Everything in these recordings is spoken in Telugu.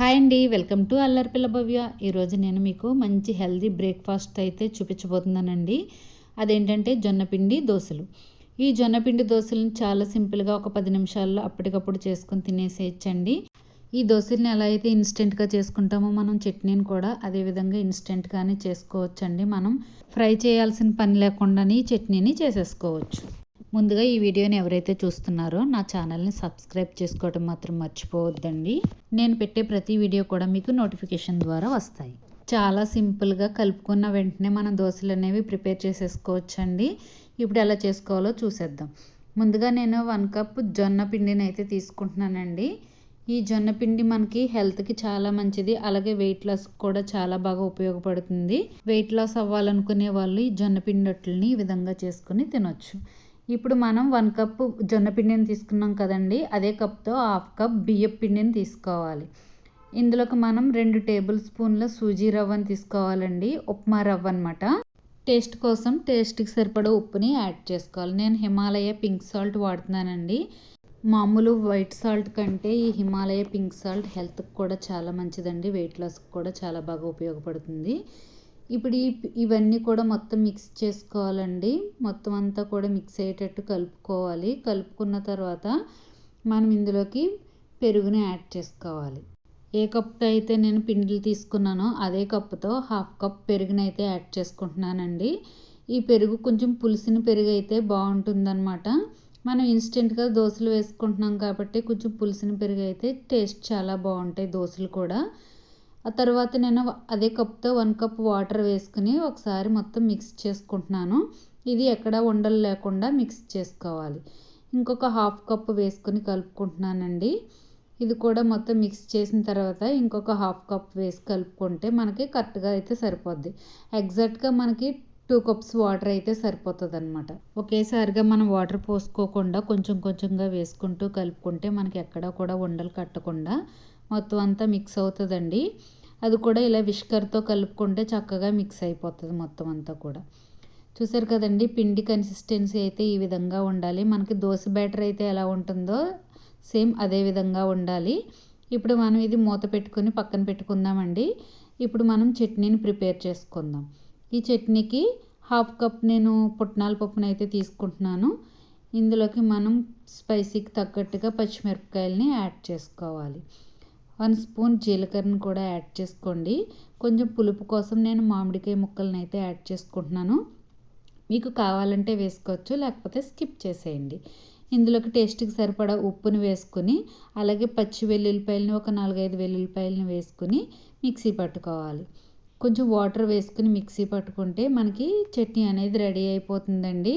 హాయ్ అండి వెల్కమ్ టు అల్లరిపిల్ల భవ్య. ఈరోజు నేను మీకు మంచి హెల్దీ బ్రేక్ఫాస్ట్ అయితే చూపించబోతున్నానండి. అదేంటంటే జొన్నపిండి దోశలు. ఈ జొన్నపిండి దోశలను చాలా సింపుల్గా ఒక పది నిమిషాల్లో అప్పటికప్పుడు చేసుకొని తినేసేయచ్చండి. ఈ దోశల్ని ఎలా అయితే ఇన్స్టెంట్గా చేసుకుంటామో మనం చట్నీని కూడా అదే విధంగా ఇన్స్టెంట్గానే చేసుకోవచ్చండి. మనం ఫ్రై చేయాల్సిన పని లేకుండానే ఈ చట్నీని చేసేసుకోవచ్చు. ముందుగా ఈ వీడియోని ఎవరైతే చూస్తున్నారో నా ఛానల్ని సబ్స్క్రైబ్ చేసుకోవడం మాత్రం మర్చిపోవద్దండి. నేను పెట్టే ప్రతి వీడియో కూడా మీకు నోటిఫికేషన్ ద్వారా వస్తాయి. చాలా సింపుల్గా కలుపుకున్న వెంటనే మనం దోశలు అనేవి ప్రిపేర్ చేసేసుకోవచ్చండి. ఇప్పుడు ఎలా చేసుకోవాలో చూసేద్దాం. ముందుగా నేను వన్ కప్ జొన్న పిండిని అయితే తీసుకుంటున్నానండి. ఈ జొన్న పిండి మనకి హెల్త్కి చాలా మంచిది. అలాగే వెయిట్ లాస్ కూడా చాలా బాగా ఉపయోగపడుతుంది. వెయిట్ లాస్ అవ్వాలనుకునే వాళ్ళు ఈ జొన్న పిండి ఈ విధంగా చేసుకుని తినొచ్చు. ఇప్పుడు మనం వన్ కప్ జొన్న పిండిని తీసుకున్నాం కదండి అదే కప్తో హాఫ్ కప్ బియ్యం పిండిని తీసుకోవాలి. ఇందులోకి మనం రెండు టేబుల్ స్పూన్ల సూజీ రవ్వని తీసుకోవాలండి ఉప్మా రవ్వ అనమాట టేస్ట్ కోసం టేస్ట్కి సరిపడే ఉప్పుని యాడ్ చేసుకోవాలి. నేను హిమాలయ పింక్ సాల్ట్ వాడుతున్నానండి. మామూలు వైట్ సాల్ట్ కంటే ఈ హిమాలయ పింక్ సాల్ట్ హెల్త్కి కూడా చాలా మంచిదండి వెయిట్ లాస్కి కూడా చాలా బాగా ఉపయోగపడుతుంది. ఇప్పుడు ఈ ఇవన్నీ కూడా మొత్తం మిక్స్ చేసుకోవాలండి. మొత్తం అంతా కూడా మిక్స్ అయ్యేటట్టు కలుపుకోవాలి. కలుపుకున్న తర్వాత మనం ఇందులోకి పెరుగుని యాడ్ చేసుకోవాలి. ఏ కప్తో అయితే నేను పిండిలు తీసుకున్నానో అదే కప్పుతో హాఫ్ కప్ పెరుగుని అయితే యాడ్ చేసుకుంటున్నానండి. ఈ పెరుగు కొంచెం పులిసిన పెరుగు అయితే బాగుంటుందన్నమాట. మనం ఇన్స్టెంట్గా దోశలు వేసుకుంటున్నాం కాబట్టి కొంచెం పులిసిన పెరుగు అయితే టేస్ట్ చాలా బాగుంటాయి దోశలు కూడా. ఆ తర్వాత నేను అదే కప్తో వన్ కప్ వాటర్ వేసుకుని ఒకసారి మొత్తం మిక్స్ చేసుకుంటున్నాను. ఇది ఎక్కడ ఉండలు లేకుండా మిక్స్ చేసుకోవాలి. ఇంకొక హాఫ్ కప్ వేసుకొని కలుపుకుంటున్నానండి. ఇది కూడా మొత్తం మిక్స్ చేసిన తర్వాత ఇంకొక హాఫ్ కప్ వేసి కలుపుకుంటే మనకి కరెక్ట్గా అయితే సరిపోద్ది. ఎగ్జాక్ట్గా మనకి టూ కప్స్ వాటర్ అయితే సరిపోతుంది అనమాట ఒకేసారిగా మనం వాటర్ పోసుకోకుండా కొంచెం కొంచెంగా వేసుకుంటూ కలుపుకుంటే మనకి ఎక్కడా కూడా ఉండలు కట్టకుండా మొత్తం అంతా మిక్స్ అవుతుందండి. అది కూడా ఇలా విష్కర్తో కలుపుకుంటే చక్కగా మిక్స్ అయిపోతుంది మొత్తం అంతా కూడా. చూసారు కదండి పిండి కన్సిస్టెన్సీ అయితే ఈ విధంగా ఉండాలి. మనకి దోశ బ్యాటర్ అయితే ఎలా ఉంటుందో సేమ్ అదే విధంగా ఉండాలి. ఇప్పుడు మనం ఇది మూత పెట్టుకొని పక్కన పెట్టుకుందామండి. ఇప్పుడు మనం చట్నీని ప్రిపేర్ చేసుకుందాం. ఈ చట్నీకి హాఫ్ కప్ నేను పుట్నాల పప్పును అయితే తీసుకుంటున్నాను. ఇందులోకి మనం స్పైసీకి తగ్గట్టుగా పచ్చిమిరపకాయలని యాడ్ చేసుకోవాలి. వన్ స్పూన్ జీలకర్రను కూడా యాడ్ చేసుకోండి. కొంచెం పులుపు కోసం నేను మామిడికాయ ముక్కలను అయితే యాడ్ చేసుకుంటున్నాను. మీకు కావాలంటే వేసుకోవచ్చు లేకపోతే స్కిప్ చేసేయండి. ఇందులోకి టేస్ట్కి సరిపడా ఉప్పుని వేసుకుని అలాగే పచ్చి వెల్లుల్లిపాయలని ఒక నాలుగైదు వెల్లుల్లిపాయలని వేసుకుని మిక్సీ పట్టుకోవాలి. కొంచెం వాటర్ వేసుకుని మిక్సీ పట్టుకుంటే మనకి చట్నీ అనేది రెడీ అయిపోతుందండి.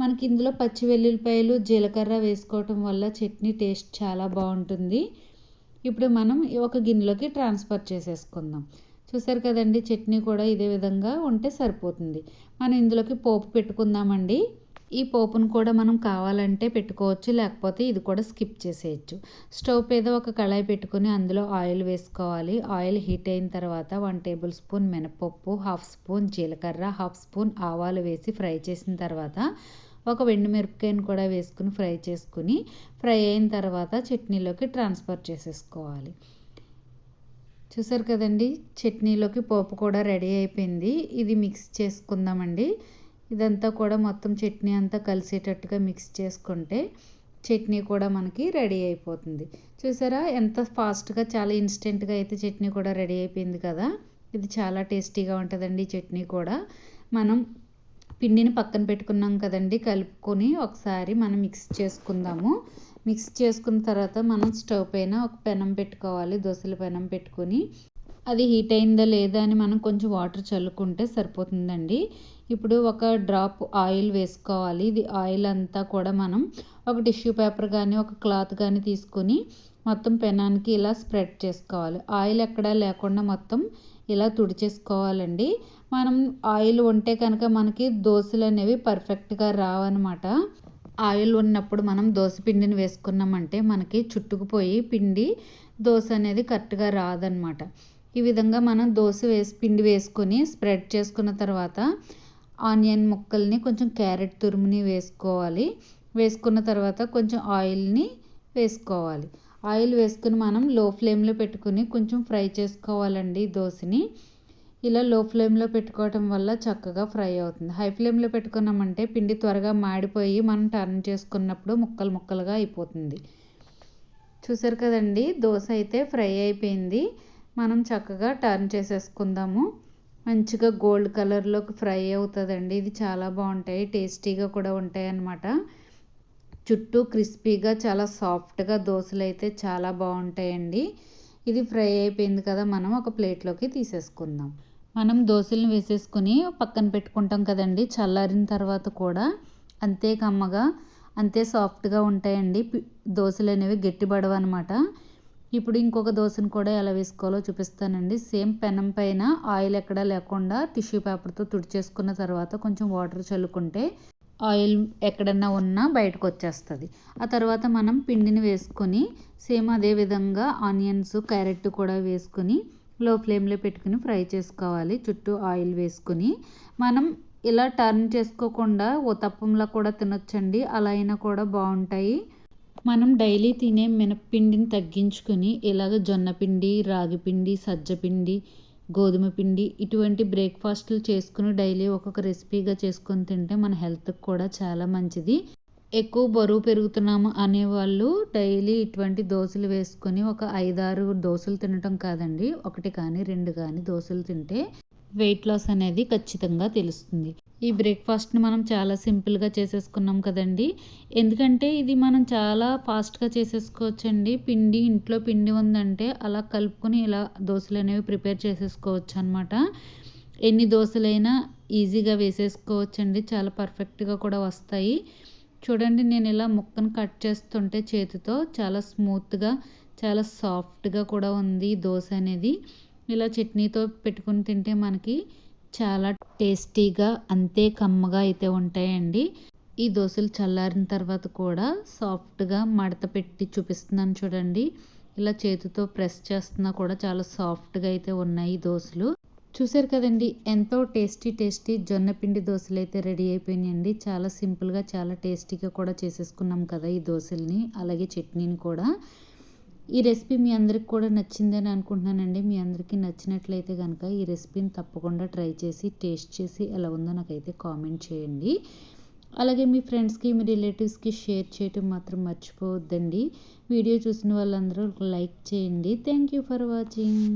మనకి ఇందులో పచ్చి వెల్లుల్లిపాయలు జీలకర్ర వేసుకోవటం వల్ల చట్నీ టేస్ట్ చాలా బాగుంటుంది. ఇప్పుడు మనం ఒక గిన్నెలోకి ట్రాన్స్ఫర్ చేసేసుకుందాం. చూసారు కదండి చట్నీ కూడా ఇదే విధంగా ఉంటే సరిపోతుంది. మనం ఇందులోకి పోపు పెట్టుకుందామండి. ఈ పోపును కూడా మనం కావాలంటే పెట్టుకోవచ్చు లేకపోతే ఇది కూడా స్కిప్ చేసేయచ్చు. స్టవ్ మీద ఒక కళాయి పెట్టుకుని అందులో ఆయిల్ వేసుకోవాలి. ఆయిల్ హీట్ అయిన తర్వాత వన్ టేబుల్ స్పూన్ మినపప్పు హాఫ్ స్పూన్ జీలకర్ర హాఫ్ స్పూన్ ఆవాలు వేసి ఫ్రై చేసిన తర్వాత ఒక మిరపకాయను కూడా వేసుకుని ఫ్రై చేసుకుని ఫ్రై అయిన తర్వాత చట్నీలోకి ట్రాన్స్ఫర్ చేసేసుకోవాలి. చూసారు కదండి చట్నీలోకి పోపు కూడా రెడీ అయిపోయింది. ఇది మిక్స్ చేసుకుందామండి. ఇదంతా కూడా మొత్తం చట్నీ అంతా కలిసేటట్టుగా మిక్స్ చేసుకుంటే చట్నీ కూడా మనకి రెడీ అయిపోతుంది. చూసారా ఎంత ఫాస్ట్గా చాలా ఇన్స్టెంట్గా అయితే చట్నీ కూడా రెడీ అయిపోయింది కదా. ఇది చాలా టేస్టీగా ఉంటుందండి చట్నీ కూడా. మనం పిండిని పక్కన పెట్టుకున్నాం కదండి కలుపుకొని ఒకసారి మనం మిక్స్ చేసుకుందాము. మిక్స్ చేసుకున్న తర్వాత మనం స్టవ్ పైన ఒక పెనం పెట్టుకోవాలి దోశల పెనం పెట్టుకొని. అది హీట్ అయిందా లేదా అని మనం కొంచెం వాటర్ చల్లుకుంటే సరిపోతుందండి. ఇప్పుడు ఒక డ్రాప్ ఆయిల్ వేసుకోవాలి. ఇది ఆయిల్ అంతా కూడా మనం ఒక టిష్యూ పేపర్ కానీ ఒక క్లాత్ కానీ తీసుకొని మొత్తం పెనానికి ఇలా స్ప్రెడ్ చేసుకోవాలి. ఆయిల్ ఎక్కడా లేకుండా మొత్తం ఇలా తుడిచేసుకోవాలండి. మనం ఆయిల్ ఉంటే కనుక మనకి దోశలు అనేవి పర్ఫెక్ట్గా రావన్నమాట. ఆయిల్ ఉన్నప్పుడు మనం దోశ పిండిని వేసుకున్నామంటే మనకి చుట్టుకుపోయి పిండి దోశ అనేది కరెక్ట్గా రాదనమాట ఈ విధంగా మనం దోశ వేసి పిండి వేసుకొని స్ప్రెడ్ చేసుకున్న తర్వాత ఆనియన్ ముక్కల్ని కొంచెం క్యారెట్ తురుముని వేసుకోవాలి. వేసుకున్న తర్వాత కొంచెం ఆయిల్ని వేసుకోవాలి. ఆయిల్ వేసుకుని మనం లో ఫ్లేమ్లో పెట్టుకుని కొంచెం ఫ్రై చేసుకోవాలండి దోశని. ఇలా లో ఫ్లేమ్లో పెట్టుకోవటం వల్ల చక్కగా ఫ్రై అవుతుంది. హై ఫ్లేమ్లో పెట్టుకున్నామంటే పిండి త్వరగా మాడిపోయి మనం టర్న్ చేసుకున్నప్పుడు ముక్కలు ముక్కలుగా అయిపోతుంది. చూసారు కదండి దోశ అయితే ఫ్రై అయిపోయింది. మనం చక్కగా టర్న్ చేసేసుకుందాము. మంచిగా గోల్డ్ కలర్లోకి ఫ్రై అవుతుందండి. ఇది చాలా బాగుంటాయి టేస్టీగా కూడా ఉంటాయి అన్నమాట చుట్టూ క్రిస్పీగా చాలా సాఫ్ట్గా దోశలు అయితే చాలా బాగుంటాయండి. ఇది ఫ్రై అయిపోయింది కదా మనం ఒక ప్లేట్లోకి తీసేసుకుందాం. మనం దోశలను వేసేసుకుని పక్కన పెట్టుకుంటాం కదండి చల్లారిన తర్వాత కూడా. అంతే కమ్మగా అంతే సాఫ్ట్గా ఉంటాయండి. దోశలు అనేవి గట్టిపడవు అనమాట ఇప్పుడు ఇంకొక దోశను కూడా ఎలా వేసుకోవాలో చూపిస్తానండి. సేమ్ పెనం పైన ఆయిల్ ఎక్కడా లేకుండా టిష్యూ పేపర్తో తుడిచేసుకున్న తర్వాత కొంచెం వాటర్ చల్లుకుంటే ఆయిల్ ఎక్కడన్నా ఉన్నా బయటకు వచ్చేస్తుంది ఆ తర్వాత మనం పిండిని వేసుకొని సేమ్ అదే విధంగా ఆనియన్స్ క్యారెట్ కూడా వేసుకొని లో ఫ్లేమ్లో పెట్టుకుని ఫ్రై చేసుకోవాలి. చుట్టూ ఆయిల్ వేసుకొని మనం ఇలా టర్న్ చేసుకోకుండా ఓ కూడా తినొచ్చండి. అలా అయినా కూడా బాగుంటాయి. మనం డైలీ తినే మినప్పిండిని తగ్గించుకొని ఇలాగ జొన్నపిండి రాగిపిండి సజ్జపిండి గోధుమ పిండి ఇటువంటి బ్రేక్ఫాస్ట్లు చేసుకుని డైలీ ఒక్కొక్క రెసిపీగా చేసుకొని తింటే మన హెల్త్కి కూడా చాలా మంచిది. ఎక్కువ బరువు పెరుగుతున్నాము అనేవాళ్ళు డైలీ ఇటువంటి దోశలు వేసుకొని ఒక ఐదారు దోశలు తినటం కాదండి ఒకటి కానీ రెండు కానీ దోశలు తింటే వెయిట్ లాస్ అనేది ఖచ్చితంగా తెలుస్తుంది. ఈ బ్రేక్ఫాస్ట్ని మనం చాలా సింపుల్గా చేసేసుకున్నాం కదండి. ఎందుకంటే ఇది మనం చాలా ఫాస్ట్గా చేసేసుకోవచ్చండి. పిండి ఇంట్లో పిండి ఉందంటే అలా కలుపుకొని ఇలా దోశలు అనేవి ప్రిపేర్ చేసేసుకోవచ్చు అనమాట ఎన్ని దోశలైనా ఈజీగా వేసేసుకోవచ్చండి. చాలా పర్ఫెక్ట్గా కూడా వస్తాయి. చూడండి నేను ఇలా ముక్కను కట్ చేస్తుంటే చేతితో చాలా స్మూత్గా చాలా సాఫ్ట్గా కూడా ఉంది దోశ అనేది. ఇలా చట్నీతో పెట్టుకుని తింటే మనకి చాలా టేస్టీగా అంతే కమ్మగా అయితే ఉంటాయండి. ఈ దోశలు చల్లారిన తర్వాత కూడా సాఫ్ట్గా మడత పెట్టి చూపిస్తున్నాను చూడండి. ఇలా చేతితో ప్రెస్ చేస్తున్నా కూడా చాలా సాఫ్ట్గా అయితే ఉన్నాయి దోశలు. చూసారు కదండి ఎంతో టేస్టీ టేస్టీ జొన్న పిండి దోశలు అయితే రెడీ అయిపోయినాయండి. చాలా సింపుల్గా చాలా టేస్టీగా కూడా చేసేసుకున్నాం కదా ఈ దోశల్ని అలాగే చట్నీని కూడా. ఈ రెసిపీ మీ అందరికి కూడా నచ్చిందని అనుకుంటున్నానండి. మీ అందరికీ నచ్చినట్లయితే కనుక ఈ రెసిపీని తప్పకుండా ట్రై చేసి టేస్ట్ చేసి ఎలా ఉందో నాకైతే కామెంట్ చేయండి. అలాగే మీ ఫ్రెండ్స్కి మీ రిలేటివ్స్కి షేర్ చేయటం మాత్రం మర్చిపోవద్దండి. వీడియో చూసిన వాళ్ళందరూ లైక్ చేయండి. Thank you for watching.